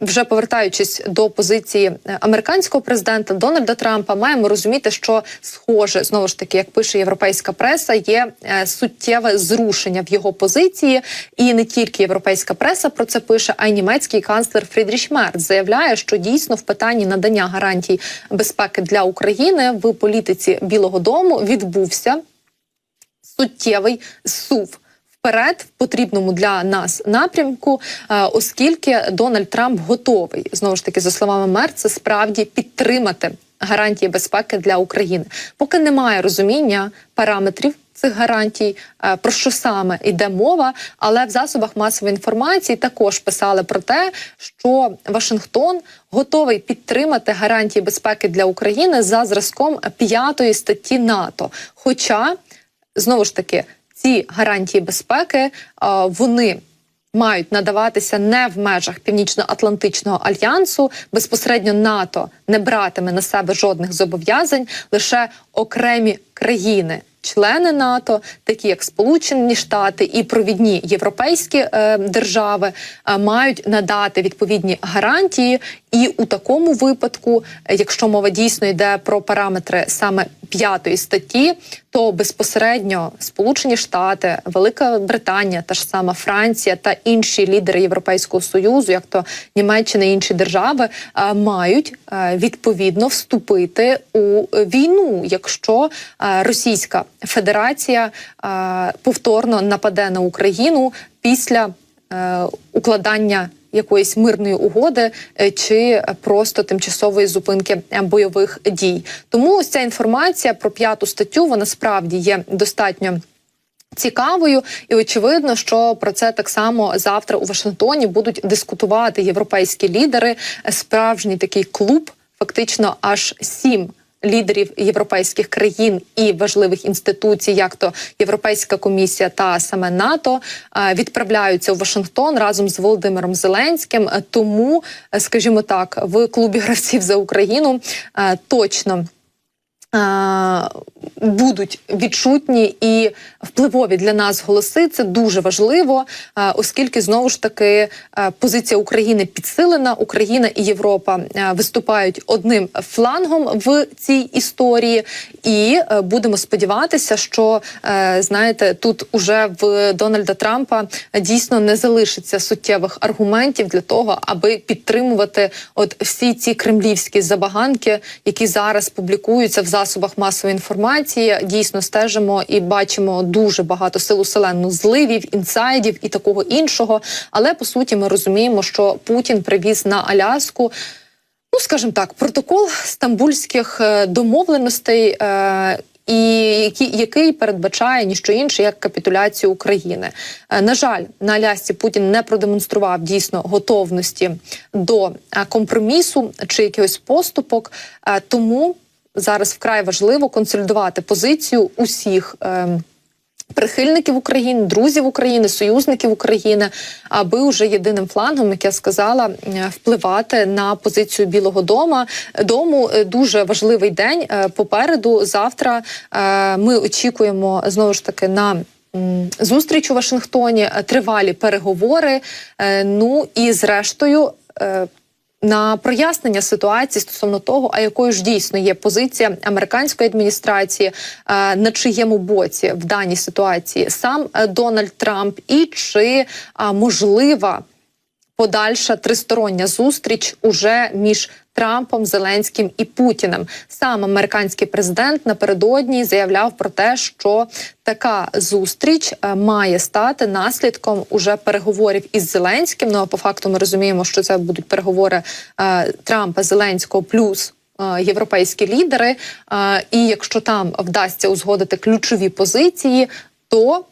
Вже повертаючись до позиції е, американського президента Дональда Трампа, маємо розуміти, що схоже знову ж таки, як пише європейська преса, є е, суттєве зрушення в його позиції, і не тільки європейська преса про це пише, а й німецький канцлер Фрідріш Мерц заявляє, що дійсно в питанні надання гарантій безпеки для України в політиці Білого Дому відбувся суттєвий сув. Вперед в потрібному для нас напрямку, е, оскільки Дональд Трамп готовий знову ж таки за словами Мерца, справді підтримати гарантії безпеки для України. Поки немає розуміння параметрів цих гарантій, е, про що саме йде мова, але в засобах масової інформації також писали про те, що Вашингтон готовий підтримати гарантії безпеки для України за зразком п'ятої статті НАТО. Хоча знову ж таки ці гарантії безпеки вони. Мають надаватися не в межах Північно-Атлантичного альянсу. Безпосередньо НАТО не братиме на себе жодних зобов'язань, лише окремі країни, члени НАТО, такі як Сполучені Штати і провідні європейські е, держави, е, мають надати відповідні гарантії. І у такому випадку, е, якщо мова дійсно йде про параметри саме п'ятої статті, то безпосередньо Сполучені Штати, Велика Британія, та ж сама Франція та інші лідери Європейського союзу, як то Німеччина і інші держави, е, мають е, відповідно вступити у війну, якщо Російська Федерація повторно нападе на Україну після укладання якоїсь мирної угоди е, чи просто тимчасової зупинки бойових дій. Тому ось ця інформація про п'яту статтю вона справді є достатньо. Цікавою і очевидно, що про це так само завтра у Вашингтоні будуть дискутувати європейські лідери. Справжній такий клуб, фактично аж сім лідерів європейських країн і важливих інституцій, як то Європейська комісія та саме НАТО, е, відправляються у Вашингтон разом з Володимиром Зеленським. Е, Тому, е, скажімо так, в клубі гравців за Україну точно. Е, Будуть відчутні і впливові для нас голоси. Це дуже важливо, е, оскільки знову ж таки е, позиція України підсилена. Україна і Європа виступають одним флангом в цій історії, і будемо сподіватися, що знаєте, тут уже в Дональда Трампа дійсно не залишиться суттєвих аргументів для того, аби підтримувати от всі ці кремлівські забаганки, які зараз публікуються в засобах масової інформації. Дійсно стежимо і бачимо дуже багато силу селену зливів, інсайдів і такого іншого. Але по суті, ми розуміємо, що Путін привіз на Аляску. Ну, скажімо так, протокол стамбульських е, домовленостей, е, і який, який передбачає ніщо інше як капітуляцію України. Е, на жаль, на Алясці Путін не продемонстрував дійсно готовності до е, компромісу чи якихось поступок, е, тому зараз вкрай важливо консолідувати позицію усіх. Е, Прихильників України, друзів України, союзників України, аби вже єдиним флангом, як я сказала, впливати на позицію Білого дома дому. Е, Дуже важливий день е, попереду. Завтра е, ми очікуємо знову ж таки на. Зустріч у Вашингтоні, тривалі переговори. Ну і зрештою на прояснення ситуації стосовно того, а якою ж дійсно є позиція американської адміністрації, е, на чиєму боці в даній ситуації сам е, Дональд Трамп, і чи можлива подальша тристороння зустріч уже між Трампом, Зеленським і Путіним. Сам американський президент напередодні заявляв про те, що така зустріч е, має стати наслідком уже переговорів із Зеленським. Ну а по факту ми розуміємо, що це будуть переговори е, Трампа, Зеленського плюс. е, Європейські лідери, і якщо там вдасться узгодити ключові позиції, то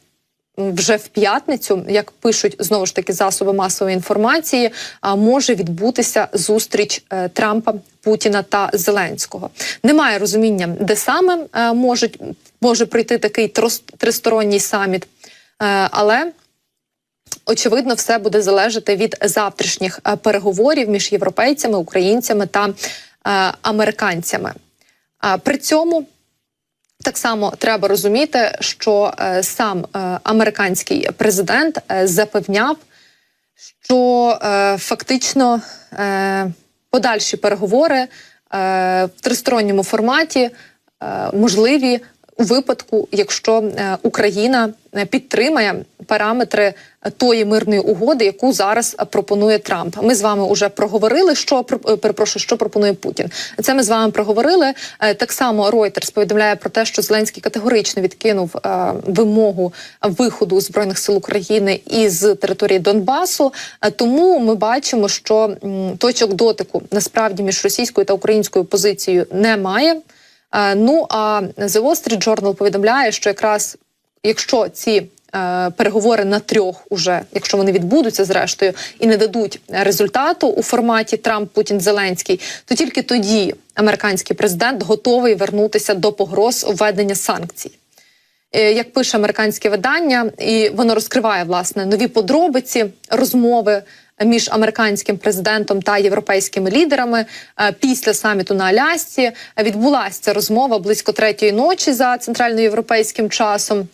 вже в п'ятницю, як пишуть знову ж таки засоби масової інформації, може відбутися зустріч е, Трампа, Путіна та Зеленського. Немає розуміння, де саме е, можуть може прийти такий тристоронній саміт, Е, але. Очевидно, все буде залежати від завтрашніх переговорів між європейцями, українцями та американцями. При цьому так само треба розуміти, що е, сам е, американський президент е, запевняв, що е, фактично е, подальші переговори е, в тристоронньому форматі е, можливі у випадку, якщо е, Україна е, підтримає параметри тої мирної угоди, яку зараз е, пропонує Трамп. Ми з вами вже проговорили, що про- е, перепрошую, що пропонує Путін. Це ми з вами проговорили. Е, Так само Reuters повідомляє про те, що Зеленський категорично відкинув е, вимогу виходу збройних сил України із території Донбасу. Е, Тому ми бачимо, що точок дотику насправді між російською та українською позицією немає. Е, Ну а The Wall Street Journal повідомляє, що якраз якщо ці е, переговори на трьох, уже якщо вони відбудуться зрештою і не дадуть результату у форматі Трамп, Путін, Зеленський, то тільки тоді американський президент готовий вернутися до погроз введення санкцій. Е, Як пише американське видання, і воно розкриває власне нові подробиці розмови між американським президентом та європейськими лідерами Е, після саміту на Алясці. Відбулася ця розмова близько третьої ночі за центральноєвропейським часом.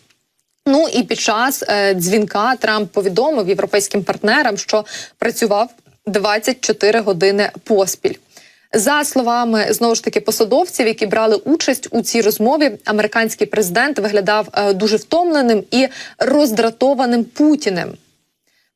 Ну і під час е, дзвінка Трамп повідомив європейським партнерам, що працював 24 години поспіль. За словами знову ж таки посадовців, які брали участь у цій розмові, американський президент виглядав е, дуже втомленим і роздратованим Путіним.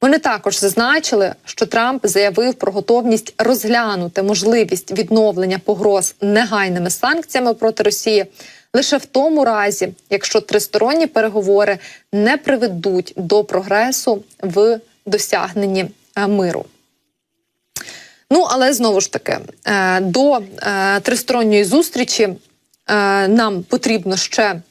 Вони також зазначили, що Трамп заявив про готовність розглянути можливість відновлення погроз негайними санкціями проти Росії лише в тому разі, якщо тристоронні переговори не приведуть до прогресу в досягненні е, миру. Ну але знову ж таки е, до е, тристоронньої зустрічі нам потрібно ще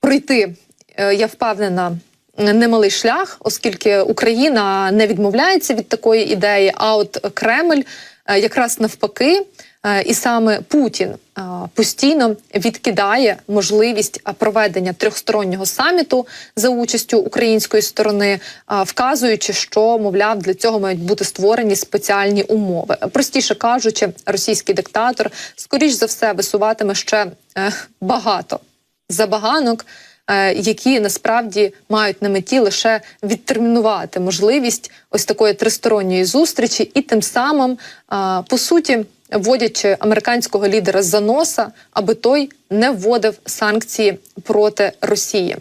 пройти. Я впевнена. Немалий шлях, оскільки Україна не відмовляється від такої ідеї. А от Кремль е, якраз навпаки, е, і саме Путін е, постійно відкидає можливість проведення трьохстороннього саміту за участю української сторони, вказуючи, що мовляв для цього мають бути створені спеціальні умови. Простіше кажучи, російський диктатор скоріш за все висуватиме ще багато забаганок. Е, Які насправді мають на меті лише відтермінувати можливість ось такої тристоронньої зустрічі, і тим самим по суті вводячи американського лідера за носа, аби той не вводив санкції проти Росії.